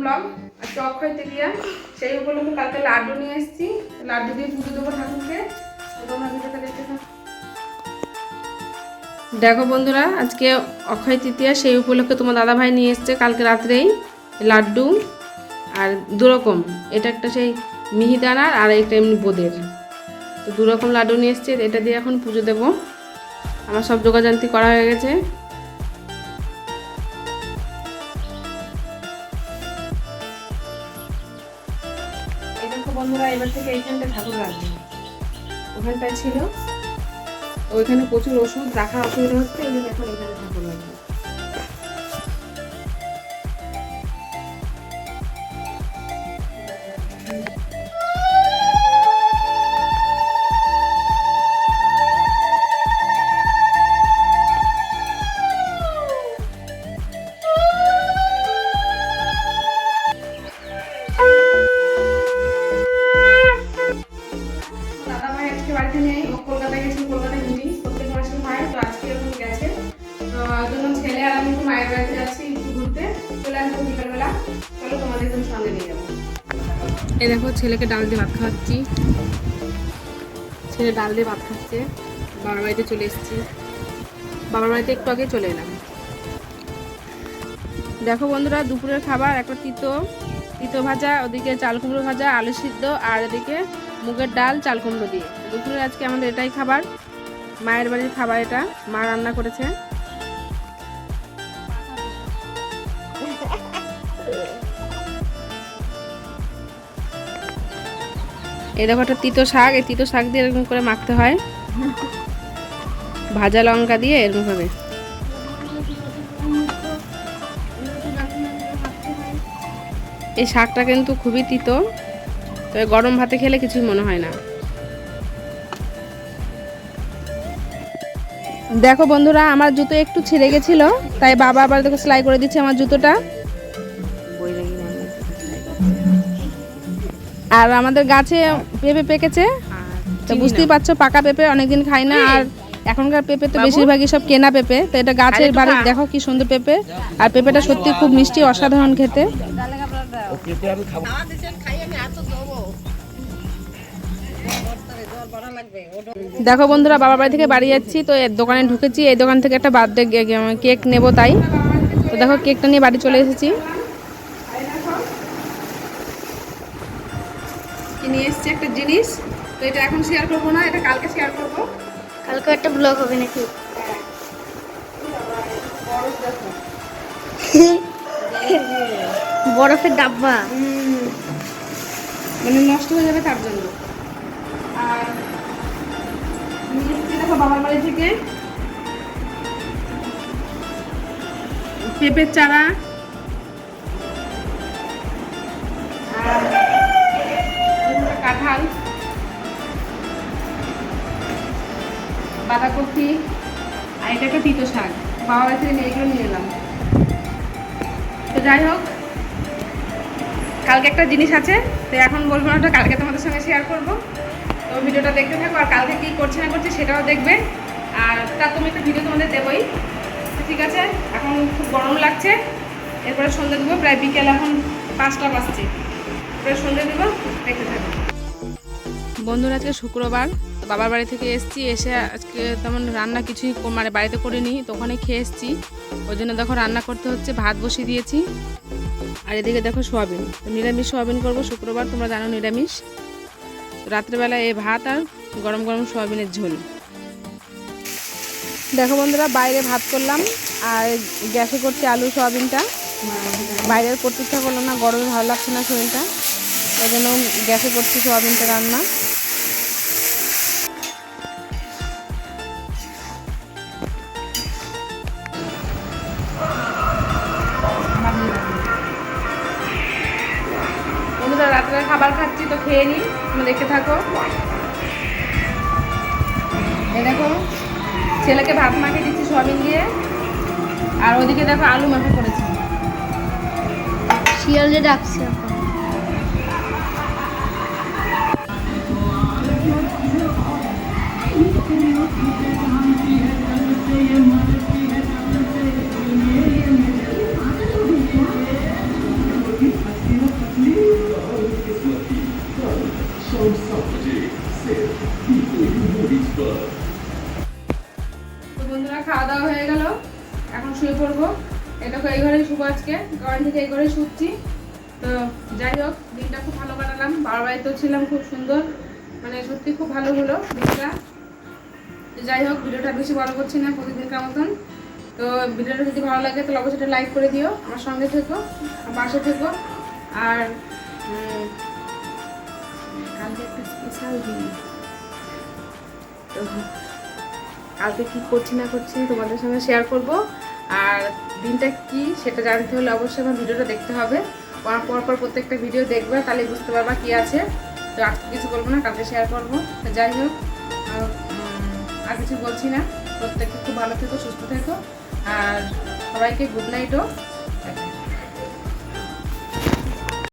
Blog আজকে অক্ষয় তৃতীয়া সেই উপলক্ষে কালকে লাড্ডু নিয়ে এসেছি। লাড্ডু দিয়ে পুজো দেবো ঠাকুরকে। দেখো বন্ধুরা, আজকে অক্ষয় তৃতীয়া, সেই উপলক্ষে তোমার দাদাভাই নিয়ে এসছে কালকে রাত্রেই লাড্ডু। আর দুরকম, এটা একটা সেই মিহিদানার আর একটা এমনি বোদের। তো দুরকম লাড্ডু নিয়ে এসছে, এটা দিয়ে এখন পুজো দেবো। আমার সব যোগাযান্তি করা হয়ে গেছে। বন্ধুরা, এবার থেকে এইখানটা ঠাকুর রাখবে। ওখানটায় ছিল, ওইখানে প্রচুর ওষুধ রাখা অসুবিধা হচ্ছে ওই জন্য এখন এখানে ঠাকুর রাখবে। জন্য ছেলে আর আমি একটু মায়ের বাড়িতে যাচ্ছি একটু ঘুরতে। চলে আসব বিকালবেলা। চলো তোমাদের সঙ্গে নিয়ে যাব। এই দেখো, ছেলেকে ডাল দিয়ে ভাত খাওয়াচ্ছি। ছেলে ডাল দিয়ে ভাত খাচ্ছে। বাবার বাড়িতে চলে এসেছি। বাবার বাড়িতে একটু আগে চলে এলাম। দেখো বন্ধুরা, দুপুরের খাবার, একটা তিতো। তিতো ভাজা, ওদিকে চাল কুমড়ো ভাজা, আলু সিদ্ধ, আর এদিকে মুগের ডাল, চাল কুমড়ো দিয়ে। দুপুরে আজকে আমাদের এটাই খাবার। মায়ের বাড়ির খাবার এটা। মা রান্না করেছে। এই দেখো একটা তিতো শাক, এই তিতো শাক দিয়ে এরকম করে মাখতে হয়। ভাজা লঙ্কা দিয়ে এরকম ভাবে। এই শাকটা কিন্তু খুবই তিতো, তবে গরম ভাতে খেলে কিছুই মনে হয় না। দেখো বন্ধুরা, আমার জুতো একটু ছিঁড়ে গেছিল, তাই বাবা আবার দেখো সেলাই করে দিচ্ছে আমার জুতোটা। আর আমাদের গাছে পেঁপে পেকেছে। তো বুঝতেই পারছ পাকা পেঁপে অনেকদিন খাই না আর এখনকার পেঁপে তো বেশিরভাগই সব কেনা পেঁপে তো এটা গাছের বাড়ি দেখো কি সুন্দর পেঁপে। আর পেঁপেটা সত্যি খুব মিষ্টি অসাধারণ খেতে। দেখো বন্ধুরা বাবার বাড়ি থেকে বাড়ি যাচ্ছি তো এর দোকানে ঢুকেছি এই দোকান থেকে একটা বার্থডে কেক নেব তাই। তো দেখো কেকটা নিয়ে বাড়ি চলে এসেছি। কি নিয়ে এসেছি একটা জিনিস। তো এটা এখন শেয়ার করব না এটা কালকে শেয়ার করব। কালকে একটা ব্লগ হবে নাকি? বরফ বরফের ডাব্বা। মানে নষ্ট হয়ে যাবে তার জন্য। আর দেখো বাবার বাড়ি থেকে। পেঁপের চারা। কাঁঠাল বাঁধাকপি আর এটা একটা তিতো শাক। বাবার বাড়ি থেকে নিয়ে এগুলো নিয়ে এলাম। তো যাই হোক, কালকে একটা জিনিস আছে, তো এখন বলব না ওটা কালকে তোমাদের সঙ্গে শেয়ার করব। তো ভিডিওটা দেখতে থাকো, আর কালকে কী করছে না করছে সেটাও দেখবে। আর তার তুমি একটা ভিডিও তোমাদের দেবোই। ঠিক আছে, এখন খুব গরম লাগছে। এরপরে সন্ধ্যে দেবো, প্রায় বিকেল এখন পাঁচটা বাজছে। এরপরে সন্ধ্যে দেবো, দেখতে থাকো। বন্ধুরা, আজকে শুক্রবার। তো বাবার বাড়ি থেকে এসেছি, এসে আজকে তেমন রান্না কিছুই মানে বাড়িতে করিনি, তো ওখানে খেয়ে এসেছি। ওই জন্য দেখো রান্না করতে হচ্ছে, ভাত বসিয়ে দিয়েছি। আর এদিকে দেখো সোয়াবিন। তো নিরামিষ সোয়াবিন করব শুক্রবার, তোমরা জানো নিরামিষ। রাত্রেবেলা এই ভাত আর গরম গরম সোয়াবিনের ঝোল। দেখো বন্ধুরা, বাইরে ভাত করলাম, আর গ্যাসে করছি আলু, সোয়াবিনটা। বাইরের করতে করল না, গরমে ভালো লাগছে না শরীরটা। ওই জন্য গ্যাসে করছি সোয়াবিনটা রান্না। বন্ধুরা রাত্রে খাবার খাচ্ছি, তো খেয়ে নিই। তুমি দেখতে থাকো। এই দেখো, ছেলেকে ভাত মাখিয়ে দিচ্ছি সোয়াবিন দিয়ে। আর ওইদিকে দেখো আলু মাখা করেছি। শিয়াল শিয়ালে ডাকছে এখন। বন্ধুরা, খাওয়া দাওয়া হয়ে গেল। এখন শুয়ে পড়ব। এটাকে এই ঘরে শুভ আজকে। কারণ থেকে এই ঘরে শুচ্ছি। তো যাই হোক, দিনটা খুব ভালো কাটালাম। বাবার বাড়িতেও ছিলাম, খুব সুন্দর। মানে সত্যি খুব ভালো হলো দিনটা। যাই হোক, ভিডিওটা বেশি বড় করছি না, প্রতিদিনকার মতন। তো ভিডিওটা যদি ভালো লাগে, তাহলে অবশ্যই লাইক করে দিও, আমার সঙ্গে থেকো, আমার পাশে থেকো। আর কালকে দিন। তো কালকে কি করছি না করছি তোমাদের সঙ্গে শেয়ার করব। আর দিনটা কি সেটা জানতে হলে অবশ্যই আমার ভিডিওটা দেখতে হবে। পর পর পর প্রত্যেকটা ভিডিও দেখবে, তাহলে বুঝতে পারবা কি আছে। তো আজকে কিছু বলব না, কালকে শেয়ার করব। যাই হোক আর কিছু বলছি না। প্রত্যেককে খুব ভালো থেকো সুস্থ থেকো। আর সবাইকে গুড নাইটও